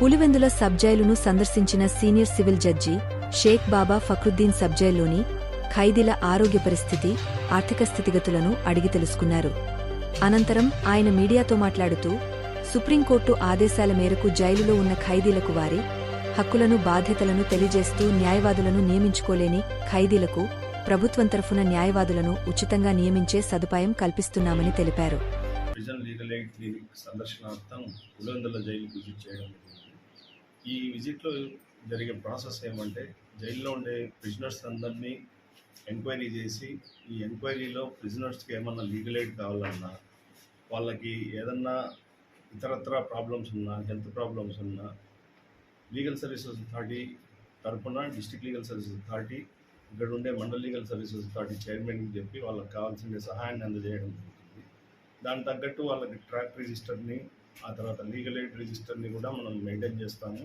పులివెందుల సబ్జైలును సందర్శించిన senior civil judge Shaik Baba Fakruddin సబ్జైల్లోని ఖైదీల ఆరోగ్య పరిస్థితి ఆర్థిక స్థితిగతులను అడిగి తెలుసుకున్నారు. అనంతరం ఆయన మీడియాతో మాట్లాడుతూ సుప్రీంకోర్టు ఆదేశాల మేరకు జైలులో ఉన్న ఖైదీలకు వారి హక్కులను బాధ్యతలను తెలియజేస్తూ న్యాయవాదులను నియమించుకోలేని ఖైదీలకు ప్రభుత్వం తరఫున న్యాయవాదులను ఉచితంగా నియమించే సదుపాయం కల్పిస్తున్నామని తెలిపారు. ప్రిజన్ లీగల్ ఎయిడ్ క్లినిక్ సందర్శనార్థం పులివెందుల జైలు విజిట్ చేయడం జరిగింది. ఈ విజిట్లో జరిగే ప్రాసెస్ ఏమంటే జైల్లో ఉండే ప్రిజనర్స్ అందరినీ ఎంక్వైరీ చేసి ఈ ఎంక్వైరీలో ప్రిజనర్స్కి ఏమన్నా లీగల్ ఎయిడ్ కావాలన్నా వాళ్ళకి ఏదన్నా ఇతరత్ర ప్రాబ్లమ్స్ ఉన్నా హెల్త్ ప్రాబ్లమ్స్ ఉన్నా లీగల్ సర్వీసెస్ అథారిటీ తరపున డిస్టిక్ లీగల్ సర్వీసెస్ అథారిటీ ఇక్కడ ఉండే మండల్ లీగల్ సర్వీసెస్ అథారిటీ చైర్మన్కి చెప్పి వాళ్ళకి కావాల్సిన సహాయాన్ని అందజేయడం జరుగుతుంది. దానికి తగ్గట్టు వాళ్ళకి ట్రాక్ రిజిస్టర్ని ఆ తర్వాత లీగల్ ఎయిడ్ రిజిస్టర్ని కూడా మనం మెయింటైన్ చేస్తాము.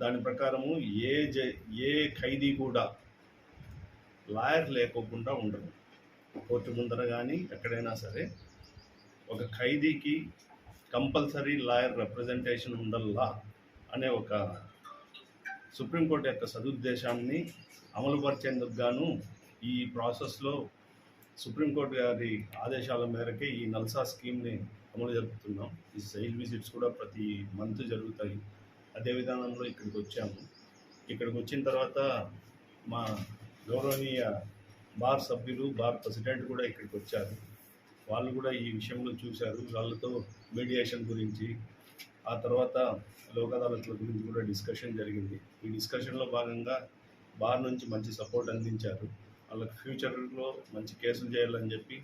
దాని ప్రకారము ఏ జై ఏ ఖైదీ కూడా లాయర్ లేకోకుండా ఉండదు. కోర్టు ముందర కానీ ఎక్కడైనా సరే ఒక ఖైదీకి కంపల్సరీ లాయర్ రిప్రజెంటేషన్ ఉండల్లా అనే ఒక సుప్రీంకోర్టు యొక్క సదుద్దేశాన్ని అమలుపరిచేందుకు గాను ఈ ప్రాసెస్లో సుప్రీంకోర్టు గారి ఆదేశాల మేరకే ఈ నల్సా స్కీమ్ని అమలు జరుపుతున్నాం. ఈ సైల్ విజిట్స్ కూడా ప్రతి మంత్ జరుగుతాయి. అదే విధానంలో ఇక్కడికి వచ్చాము. ఇక్కడికి వచ్చిన తర్వాత మా గౌరవనీయ బార్ సభ్యులు బార్ ప్రెసిడెంట్ కూడా ఇక్కడికి వచ్చారు. వాళ్ళు కూడా ఈ విషయంలో చూశారు. వాళ్ళతో మీడియేషన్ గురించి ఆ తర్వాత లోక్ అదాలత్ల గురించి కూడా డిస్కషన్ జరిగింది. ఈ డిస్కషన్లో భాగంగా బార్ నుంచి మంచి సపోర్ట్ అందించారు. వాళ్ళకి ఫ్యూచర్లో మంచి కేసులు చేయాలని చెప్పి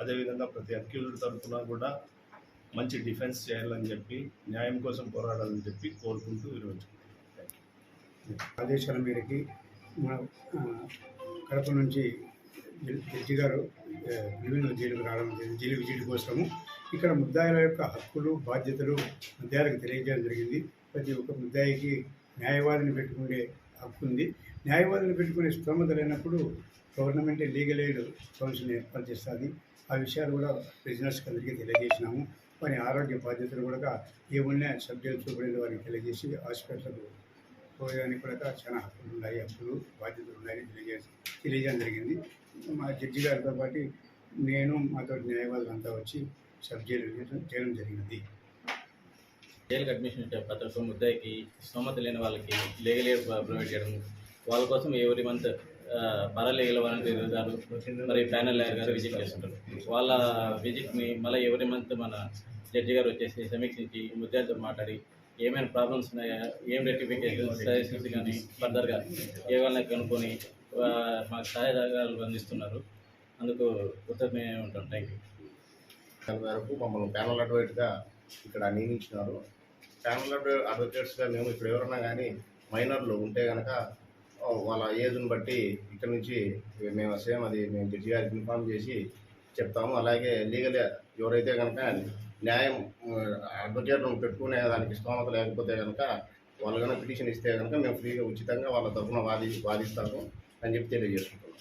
అదేవిధంగా ప్రతి అక్యూజ్డ్ తరఫున కూడా మంచి డిఫెన్స్ చేయాలని చెప్పి న్యాయం కోసం పోరాడాలని చెప్పి కోరుకుంటూ ఈరోజు. ఆదేశాల మేరకి మన కడప నుంచి జడ్జి గారు విభిన్న జైలుకు రావడం జరిగింది. జైలు విజిట్ కోసము ఇక్కడ ముద్దాయిల యొక్క హక్కులు బాధ్యతలు ముద్దాయిలకు తెలియజేయడం జరిగింది. ప్రతి ఒక్క ముద్దాయికి న్యాయవాదిని పెట్టుకునే హక్కు ఉంది. న్యాయవాదిని పెట్టుకునే స్తోమత లేనప్పుడు గవర్నమెంట్ లీగల్ ఎయిడ్ కౌన్సిల్ ఏర్పాటు చేస్తుంది. ఆ విషయాలు కూడా బిజినెస్కి అందరికీ తెలియజేసినాము. వారి ఆరోగ్య బాధ్యతలు కూడా ఏమున్నా సబ్జెక్ట్ చూపడేది వారికి తెలియజేసి హాస్పిటల్కు పోయేదానికి కూడా చాలా హక్కులు ఉన్నాయి హక్కులు బాధ్యతలు ఉన్నాయని తెలియజేసి తెలియజేయడం జరిగింది. మా జడ్జి గారితో పాటు నేను మాతో న్యాయవాదులు అంతా వచ్చి సబ్ చేయడం జరిగింది. జైలుకి అడ్మిషన్ ఇచ్చే ముద్దాయికి స్తోమత లేని వాళ్ళకి లీగల్ ఎయిడ్ ప్రొవైడ్ చేయడం వాళ్ళ కోసం ఎవరి మంత్ పారాలీగల్ వాలంటీర్ గారు మరి ప్యానల్ లాయర్ గారు విజిట్ చేస్తుంటారు. వాళ్ళ విజిట్ని మళ్ళీ ఎవరి మంత్ మన జడ్జి గారు వచ్చేసి సమీక్షించి ముద్దాలతో మాట్లాడి ఏమైనా ప్రాబ్లమ్స్ ఉన్నాయా ఏం రెక్టిఫికేషన్ సజెషన్స్ కానీ ఫర్దర్గా ఏమైనా కనుక్కొని మాకు సహాయదాగాలు అందిస్తున్నారు. అందుకు కృతజ్ఞ ఉంటాం. థ్యాంక్ యూ వరకు మమ్మల్ని ప్యానల్ అడ్వైట్గా ఇక్కడ నియమించినారు. ప్యానల్ అడ్వై అడ్వకేట్స్గా మేము ఇక్కడ ఎవరన్నా కానీ మైనర్లు ఉంటే కనుక వాళ్ళ ఏజ్ని బట్టి ఇక్కడ నుంచి మేము సేమ్ అది మేము జడ్జి గారికి ఇన్ఫామ్ చేసి చెప్తాము. అలాగే లీగల్ ఎవరైతే కనుక న్యాయం అడ్వకేట్ను పెట్టుకునే దానికి స్తోమత లేకపోతే కనుక వాళ్ళు కనుక పిటిషన్ ఇస్తే కనుక మేము ఫ్రీగా ఉచితంగా వాళ్ళ తరఫున వాది వాదిస్తాము అని చెప్పి తెలియజేసుకుంటున్నాం.